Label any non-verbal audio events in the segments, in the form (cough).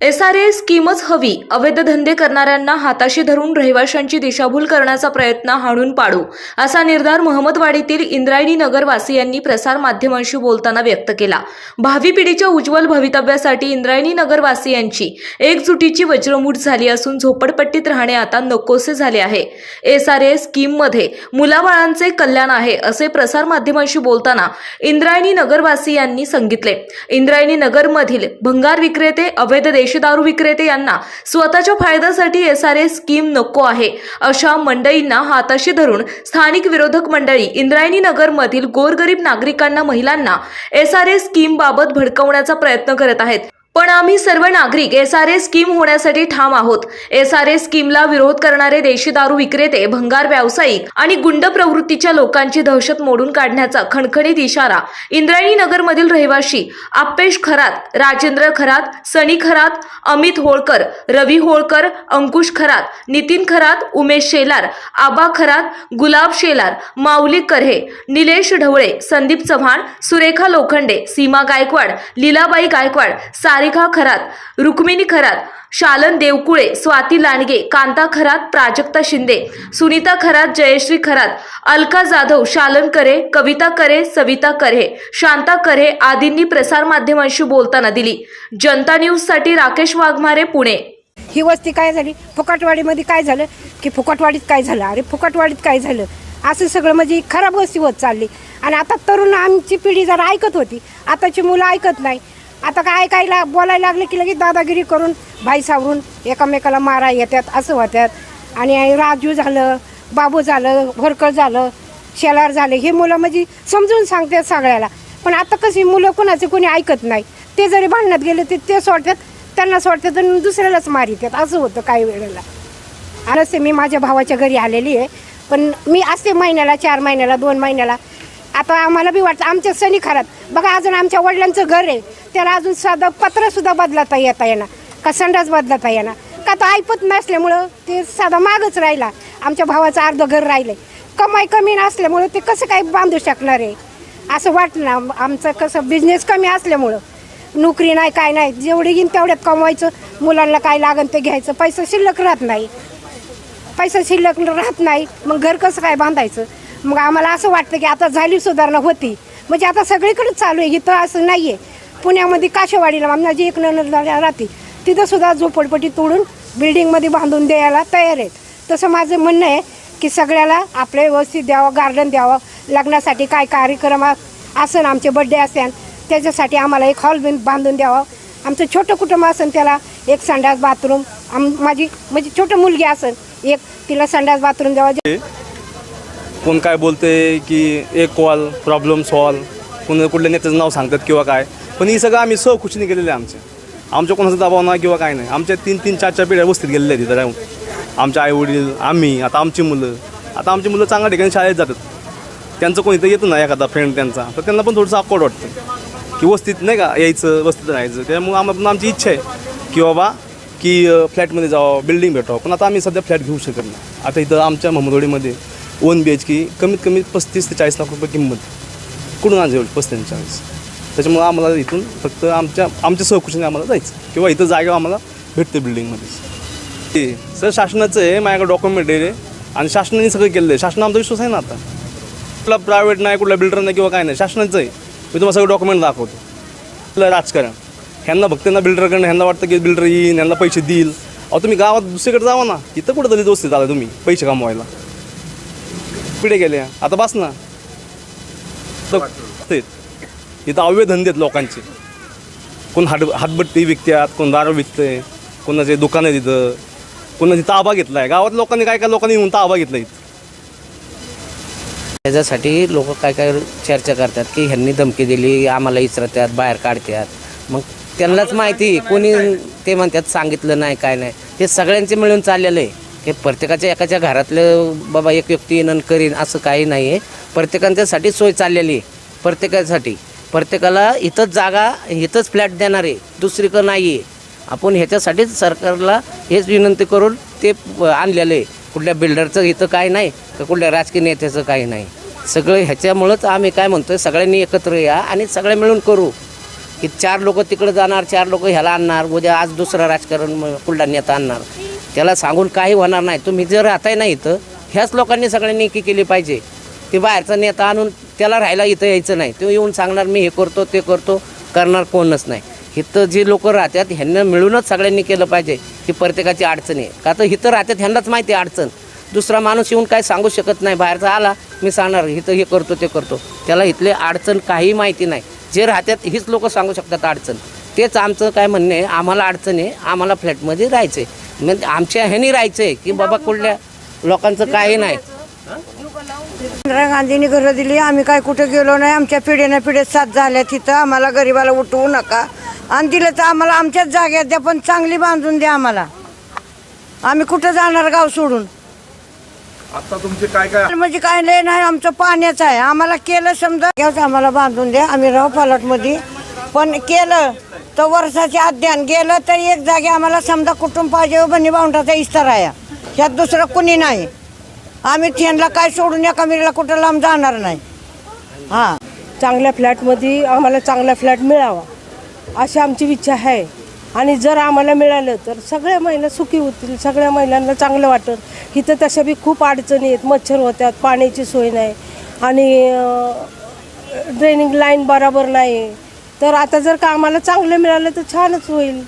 S R A स्कीमच हवी अवैध धंदे करणाऱ्यांना हाताशी धरून रहिवाशांची दिशाभूल करण्याचा प्रयत्न हाणून पाडू असा निर्धार महमदवाडीतील इंद्रायणी नगरवासियांनी प्रसार माध्यमांशी बोलताना व्यक्त केला. भावी पिढीच्या उज्ज्वल भवितव्यासाठी इंद्रायणी नगरवासियांची एकजुटीची वज्रमूठ झाली असून झोपडपट्टीत राहणे आता नकोसे झाले आहे. एस आर ए स्कीममध्ये मुलाबाळांचे कल्याण आहे असे प्रसार माध्यमांशी बोलताना इंद्रायणी नगरवासियांनी सांगितले. इंद्रायणी नगरमधील भंगार विक्रेते अवैध देश देशीदारू विक्रेते यांना स्वतःच्या फायद्यासाठी एस आर ए स्कीम नको आहे. अशा मंडळींना हाताशी धरून स्थानिक विरोधक मंडळी इंद्रायणी नगरमधील गोरगरीब नागरिकांना महिलांना एस आर ए स्कीम बाबत भडकवण्याचा प्रयत्न करत आहेत. पण आम्ही सर्व नागरिक एस आर ए स्कीम होण्यासाठी ठाम आहोत. एस आर ए स्कीमला विरोध करणारे देशी दारू विक्रेते भंगार व्यावसायिक आणि गुंड प्रवृत्तीच्या लोकांची दहशत मोडून काढण्याचा खणखणीत इशारा इंद्रायणी नगरमधील रहिवाशी आपेश खरात राजेंद्र खरात सनी खरात अमित होळकर रवी होळकर अंकुश खरात नितीन खरात उमेश शेलार आबा खरात गुलाब शेलार माऊली करहे निलेश ढवळे संदीप चव्हाण सुरेखा लोखंडे सीमा गायकवाड लीलाबाई गायकवाड सारिका खरात रुक्मिणी खरात शालन देवकुळे स्वाती लांडगे कांता खरात प्राजक्ता शिंदे सुनीता खरात जयश्री खरात अलका जाधव शालन करे कविता करे सविता करे शांता करे आदींनी प्रसारमाध्यमांशी बोलताना दिली. जनता न्यूजसाठी राकेश वाघमारे पुणे. ही वस्ती काय झाली? फुकटवाडीमध्ये काय झालं? की फुकटवाडीत काय झालं? अरे फुकटवाडीत काय झालं? असं सगळं म्हणजे खराब वस्ती होत चालली. आणि आता तरुण आमची पिढी जरा ऐकत होती. आताची मुलं ऐकत नाही. आता काय ऐकायला बोलायला लागले की लगेच दादागिरी करून भाई सावरून एकामेकाला मारा येतात असं होत्यात आणि राजू झालं बाबू झालं होरकर झालं शेलार झाले हे मुलं म्हणजे समजून सांगतात सगळ्याला. पण आता कशी मुलं कोणाचे कोणी ऐकत नाही. ते जरी भांडणात गेले ते ते सोडतात त्यांना सोडतात आणि दुसऱ्यालाच मारितात असं होतं काही वेळेला. आणि असते मी माझ्या भावाच्या घरी आलेली आहे. पण मी असते महिन्याला चार महिन्याला दोन महिन्याला आता आम्हाला बी वाटतं आमच्या सणी खरात. बघा अजून आमच्या वडिलांचं घर आहे. त्याला अजून साधं पत्रसुद्धा बदलता येता येणार. का संडास बदलता येणार? का तो ऐपत नसल्यामुळं ते साधा मागच राहिला. आमच्या भावाचं अर्ध घर राहिलं कमाई कमी नसल्यामुळं ते कसं काय बांधू शकणार आहे? असं वाटलं ना आमचं कसं बिझनेस कमी असल्यामुळं. नोकरी नाही काय नाही. जेवढे येईन तेवढ्यात कमवायचं. मुलांना काय लागन ते घ्यायचं. पैसा शिल्लक राहत नाही. पैसा शिल्लक राहत नाही. मग घर कसं काय बांधायचं? मग आम्हाला असं वाटतं की आता झाली सुधारणा होती. म्हणजे आता सगळीकडेच चालू आहे इथं असं नाही आहे पुण्यामध्ये काशेवाडीला माझी एक नणद राहते तिथं सुद्धा झोपडपट्टी तोडून बिल्डिंगमध्ये बांधून द्यायला तयार आहेत. तसं माझं म्हणणं आहे की सगळ्याला आपलं व्यवस्थित द्यावं गार्डन द्यावं लग्नासाठी काय कार्यक्रम असन आमचे बड्डे असेल त्याच्यासाठी आम्हाला एक हॉल बांधून द्यावं. आमचं छोटं कुटुंब असेल त्याला एक संडास बाथरूम आम माझी म्हणजे छोटं मुलगी असेल एक तिला संडास बाथरूम द्यावा. कोण काय बोलते की एक कॉल प्रॉब्लेम सॉल्व कोण कुठल्या नेत्याचं नाव सांगतात किंवा काय. पण ही सगळं आम्ही सहखुशीने गेलेले आहे आमच्या आमच्या कोणाचा दबाव नाही किंवा काय नाही. आमच्या तीन तीन चार चार पिढ्या वस्तीत गेलेल्या आहेत तिथं राहून. आमच्या आईवडील आम्ही आता आमची मुलं. आता आमची मुलं चांगल्या ठिकाणी शाळेत जातात. त्यांचं कोणी इथं येतं ना एखादा फ्रेंड त्यांचा. तर त्यांना पण थोडंसं अकवर्ड वाटतं. की वस्तीत नाही का यायचं वस्तीत राहायचं. त्यामुळे आम्हाला आमची इच्छा आहे की बाबा की फ्लॅटमध्ये जावं बिल्डिंग भेटावं. पण आता आम्ही सध्या फ्लॅट घेऊ शकत नाही. आता इथं आमच्या महमदोडीमध्ये वन बी एच की कमीत कमी पस्तीस ते चाळीस लाख रुपये किंमत. कुठून आज एवढी पस्तीस चाळीस? त्याच्यामुळं आम्हाला इथून फक्त आमच्या आमच्या सहकुशीने आम्हाला जायचं. किंवा इथं जागा आम्हाला भेटते बिल्डिंगमध्येच ते सर शासनाचं आहे माझ्याकडे डॉक्युमेंट आहे आणि शासनाने सगळं केलं आहे. शासन आमचा विश्वास आहे ना आता? कुठला प्रायव्हेट नाही कुठला बिल्डर नाही किंवा काय नाही. शासनाचं आहे. मी तुम्हाला सगळं डॉक्युमेंट दाखवतो. आपलं राजकारण. ह्यांना भक्तांना बिल्डरकडनं ह्यांना वाटतं की बिल्डर येईन ह्यांना पैसे देईल. अहो तुम्ही गावात दुसरीकडे जावा ना. इथं कुठं तरी दोस्ती आला तुम्ही पैसे कमवायला. पिढे गेल्या आता बस ना. तर तेच. इथं अवैध धंदे आहेत लोकांचे. कोण हात हातबट्टी विकतात कोण दारू विकते कोणाचे दुकान आहे तिथं कोणाची ताबा घेतला आहे गावात लोकांनी काय काय लोकांनी येऊन ताबा घेतला इथं. त्याच्यासाठी लोक काय काय चर्चा करतात की ह्यांनी धमकी दिली आम्हाला इचरतात बाहेर काढतात मग त्यांनाच माहिती कोणी ते म्हणतात सांगितलं नाही काय नाही. ते सगळ्यांचे मिळून चाललेलं आहे. हे प्रत्येकाच्या एकाच्या घरातलं बाबा एक व्यक्ती येणं करीन असं काही नाही आहे प्रत्येकांच्यासाठी सोय चाललेली आहे प्रत्येकासाठी. प्रत्येकाला इथंच जागा इथंच फ्लॅट देणार आहे दुसरीकडं नाही आहे आपण ह्याच्यासाठीच सरकारला हेच विनंती करून ते आणलेलं आहे. कुठल्या बिल्डरचं इथं काय नाही तर कुठल्या राजकीय नेत्याचं काही नाही. सगळं ह्याच्यामुळंच आम्ही काय म्हणतोय सगळ्यांनी एकत्र या आणि सगळे मिळून करू. की चार लोक तिकडं जाणार चार लोक ह्याला आणणार उद्या आज दुसरं राजकारण म- कुठला नेता आणणार. त्याला सांगून काही होणार नाही. तुम्ही जर राहताय ना इथं ह्याच लोकांनी सगळ्यांनी एकी केली पाहिजे. ते बाहेरचा नेता आणून त्याला राहायला इथं यायचं नाही. तो येऊन सांगणार मी हे करतो ते करतो. करणार कोणच नाही. इथं जे लोक राहतात ह्यांना मिळूनच सगळ्यांनी केलं पाहिजे. ही प्रत्येकाची अडचण आहे. का तर इथं राहतात ह्यांनाच माहिती आहे अडचण. दुसरा माणूस येऊन काय सांगू शकत नाही. बाहेरचा आला मी सांगणार इथं हे करतो ते करतो. त्याला इथले अडचण काही माहिती नाही. जे राहतात हीच लोक सांगू शकतात अडचण. तेच आमचं काय म्हणणं आहे आम्हाला अडचण आहे आम्हाला फ्लॅटमध्ये राहायचं आहे म्हणजे आमच्या ह्यानी राहायचं आहे की बाबा कुठल्या लोकांचं काही नाही. इंदिरा गांधींनी घरं दिली आम्ही काय कुठं गेलो नाही आमच्या पिढीनं पिढ्या साथ झाल्या तिथं आम्हाला गरिबाला उठवू नका. आणि दिलं तर आम्हाला आमच्याच जागेत द्या पण चांगली बांधून द्या आम्हाला. आम्ही कुठं जाणार गाव सोडून? आता तुमचे काय काय म्हणजे काय लय नाही आमचं पाण्याचं आहे. आम्हाला केलं समजा घ्याच आम्हाला बांधून द्या. आम्ही राहू पालटमध्ये. पण केलं तर वर्षाचे अध्ययन गेलं तर एक जागे आम्हाला समजा कुटुंब पाहिजे बनी बाउंडाचा इस्तार आहे. ह्यात दुसरं कुणी नाही. आम्ही त्यांना काय सोडून एका कमिरीला कुठं लांब जाणार नाही. हां. चांगल्या फ्लॅटमध्ये आम्हाला चांगला फ्लॅट मिळावा अशी आमची इच्छा आहे. आणि जर आम्हाला मिळालं तर सगळ्या महिला सुखी होतील सगळ्या महिलांना चांगलं वाटत. इथं तशा बी खूप अडचणी आहेत मच्छर होत्यात पाण्याची सोय नाही. आणि ड्रेनिंग लाईन बरोबर नाही. तर आता जर का आम्हाला चांगलं मिळालं तर छानच होईल.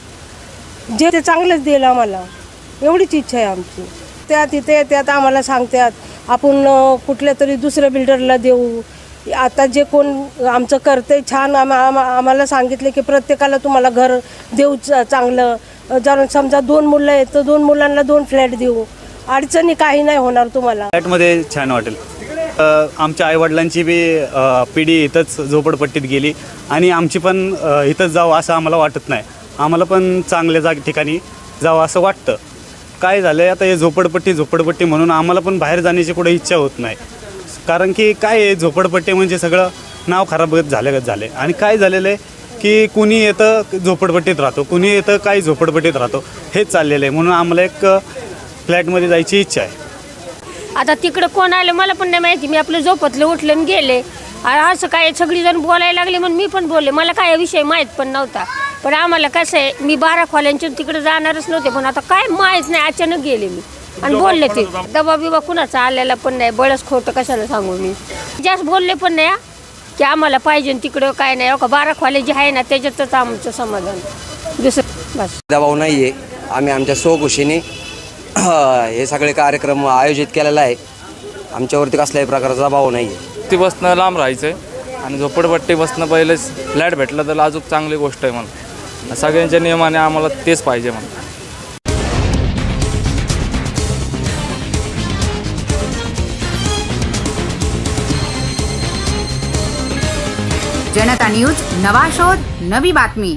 जे ते चांगलंच देईल आम्हाला. एवढीच इच्छा आहे आमची. त्या तिथे येतात आम्हाला सांगतात आपण कुठल्या तरी दुसऱ्या बिल्डरला देऊ. आता जे कोण आमचं करते छान आम आम्हाला सांगितले की प्रत्येकाला तुम्हाला घर देऊ चांगलं. जर समजा दोन मुलं आहेत तर दोन मुलांना दोन फ्लॅट देऊ. अडचणी काही नाही होणार तुम्हाला. फ्लॅटमध्ये छान वाटेल. आमच्या आईवडिलांची बी पिढी इथंच झोपडपट्टीत गेली. आणि आमची पण इथंच जावं असं आम्हाला वाटत नाही. आम्हाला पण चांगल्या जाग ठिकाणी जावं असं वाटतं. काय झालं आहे आता हे झोपडपट्टी झोपडपट्टी म्हणून आम्हाला पण बाहेर जाण्याची कुठे इच्छा होत नाही. कारण की काय आहे झोपडपट्टी म्हणजे सगळं नाव खराब झालं झाले आणि काय झालेलं आहे की कुणी येतं झोपडपट्टीत राहतो कुणी येतं काही झोपडपट्टीत राहतो हेच चाललेलं आहे. म्हणून आम्हाला एक फ्लॅटमध्ये जायची इच्छा आहे. आता तिकडं कोण आलं मला पण नाही माहिती. मी आपलं झोपतलं उठलं आणि गेले. आणि असं काय सगळीजण बोलायला लागले म्हणून मी पण बोलले. मला काय विषय माहीत पण नव्हता. पण आम्हाला कसं आहे मी बारा खोल्यांच्या तिकडे जाणारच नव्हते पण आता काय माहीत नाही अचानक गेले मी. आणि बोलले ते दबा बिबा कुणाचा आलेला पण नाही बळच खोटं कशाला सांगू मी? जास्त बोलले पण नाही हा, की आम्हाला पाहिजे आणि तिकडं काय नाही. हो का बारा खोल्या जे आहे ना त्याच्यातच आमचं समाधान. दुसरं बस. दबाव नाही आहे आम्ही आमच्या स्वखुशीने (clears throat) हे सगळे कार्यक्रम आयोजित केलेला आहे. आमच्यावरती कसल्याही प्रकारचा दबाव नाही ती बसणं लांब राहायचं आहे आणि झोपडपट्टी बसणं पहिलेच फ्लॅट भेटलं तर अजून चांगली गोष्ट आहे म्हणून. सगळ्यांच्या नियमाने आम्हाला तेच पाहिजे म्हणून. जनता न्यूज नवा शोध नवी बातमी.